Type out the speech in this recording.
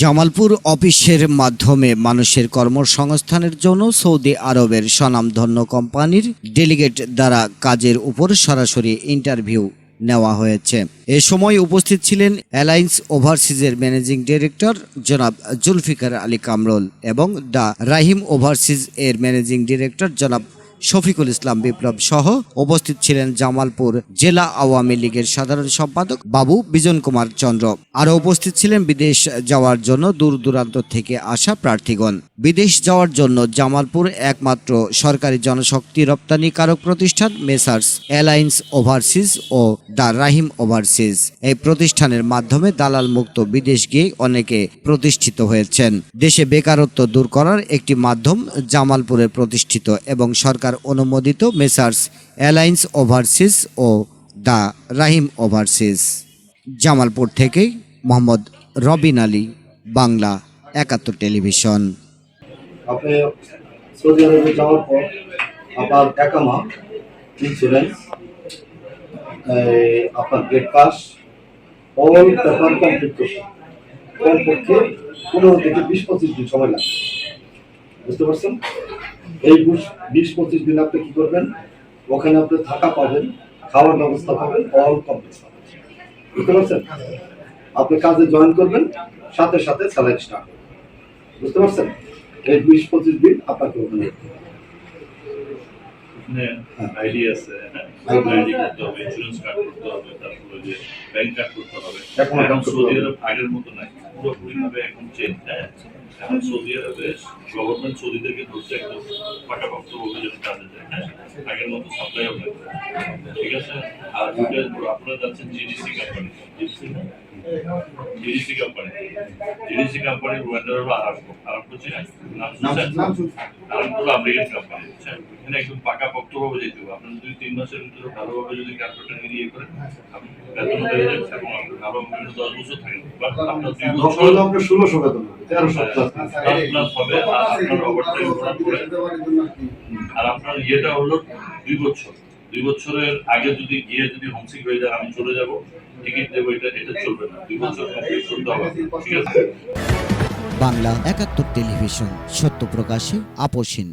জামালপুর অফিসের মাধ্যমে মানুষের কর্মসংস্থানের জন্য সৌদি আরবের স্বনামধন্য কোম্পানির ডেলিগেট দ্বারা কাজের উপর সরাসরি ইন্টারভিউ নেওয়া হয়েছে। এ সময় উপস্থিত ছিলেন অ্যালায়েন্স ওভারসিজের ম্যানেজিং ডিরেক্টর জনাব জুলফিকার আলী কামরুল এবং দ্য রাহিম ওভারসিজ এর ম্যানেজিং ডিরেক্টর জনাব শফিকুল ইসলাম বিপ্লব সহ উপস্থিত ছিলেন জামালপুর জেলা আওয়ামী লীগের সাধারণ সম্পাদক বাবু বিজন কুমার চন্দ্র। আরও উপস্থিত ছিলেন বিদেশ যাওয়ার জন্য দূর দূরান্ত থেকে আসা প্রার্থীগণ। বিদেশ যাওয়ার জন্য জামালপুর একমাত্র সরকারি জনশক্তি রপ্তানিকারক প্রতিষ্ঠান মেসার্স অ্যালায়েন্স ওভারসিজ ও দ্য রাহিম ওভারসিজ। এই প্রতিষ্ঠানের মাধ্যমে দালাল মুক্ত বিদেশ গিয়ে অনেকে প্রতিষ্ঠিত হয়েছেন। দেশে বেকারত্ব দূর করার একটি মাধ্যম জামালপুরে প্রতিষ্ঠিত এবং সরকার অনুমোদিত মেসার্স, অ্যালায়েন্স ওভারসিস ও দ্য রাহিম ওভারসিস। জামালপুর থেকে মোহাম্মদ রবিন আলী, বাংলা একাত্তর টেলিভিশন। আপনি সৌদি আরবে যাওয়ার পর আপনার একামা ইন্স্যুরেন্স কমপক্ষে পনেরো থেকে বিশ পঁচিশ দিন সময় লাগবে। বুঝতে পারছেন? এই বিশ- পঁচিশ দিন আপনি কি করবেন? ওখানে আপনি থাকা পাবেন খাওয়ার ব্যবস্থা পাবেন অল কমপ্লিট পাবেন বুঝতে পারছেন? আপনি কাজে জয়েন করবেন সাথে সাথে স্যালারি স্টার্ট বুঝতে পারছেন? এই বিশ পঁচিশ দিন আপনাকে ওখানে আছে হ্যাঁ। ID আইডি করতে হবে ইন্স্যুরেন্স কার্ড করতে হবে তারপরে যে ব্যাংক কার্ড করতে হবে। এখন এখন সৌদি আরব আগের মতো নাই। পুরোপুরি ভাবে এখন চেঞ্জ হ্যাঁ? এখন সৌদি আরবে গভর্নমেন্ট সৌদিদেরকে ধরছে একদম পাকাপোক্ত ভাবে যেন কাজে যায় হ্যাঁ? আগের মতো সাপ্লাই হবে ঠিক আছে? আর দুটো আপনারা যাচ্ছেন জিডিসি কোম্পানি জিডিসি না? জিডিসি কোম্পানি জিডিসি কোম্পানির ওয়েন্ডার হলো আরামকো আরামকো শুনছেন? আরামকো আমেরিকান কোম্পানি এখানে একদম পাকা ভাবে যেতে হবে আপনার যদি তিন মাসের ভিতরে ভালোভাবে যদি কার্পেটটা নিয়ে করেন আপনি বেতন পেয়ে যাচ্ছেন এবং আপনি ভালো দশ বছর থাকেন বা আপনার দুই বছর আপনার ষোলোশো বেতন হবে প্লাস প্লাস হবে আর আপনার ওভারটাইম করার পরে আর আপনার ইয়েটা হলো দুই বছর দুই বছরের আগে যদি গিয়ে যদি হোমসিক হয়ে যায় আমি চলে যাব টিকিট দেবো এটা এটা চলবে না দুই বছর কমপ্লিট করতে হবে ঠিক আছে বাংলা একাত্তর টেলিভিশন সত্য প্রকাশে আপোষহীন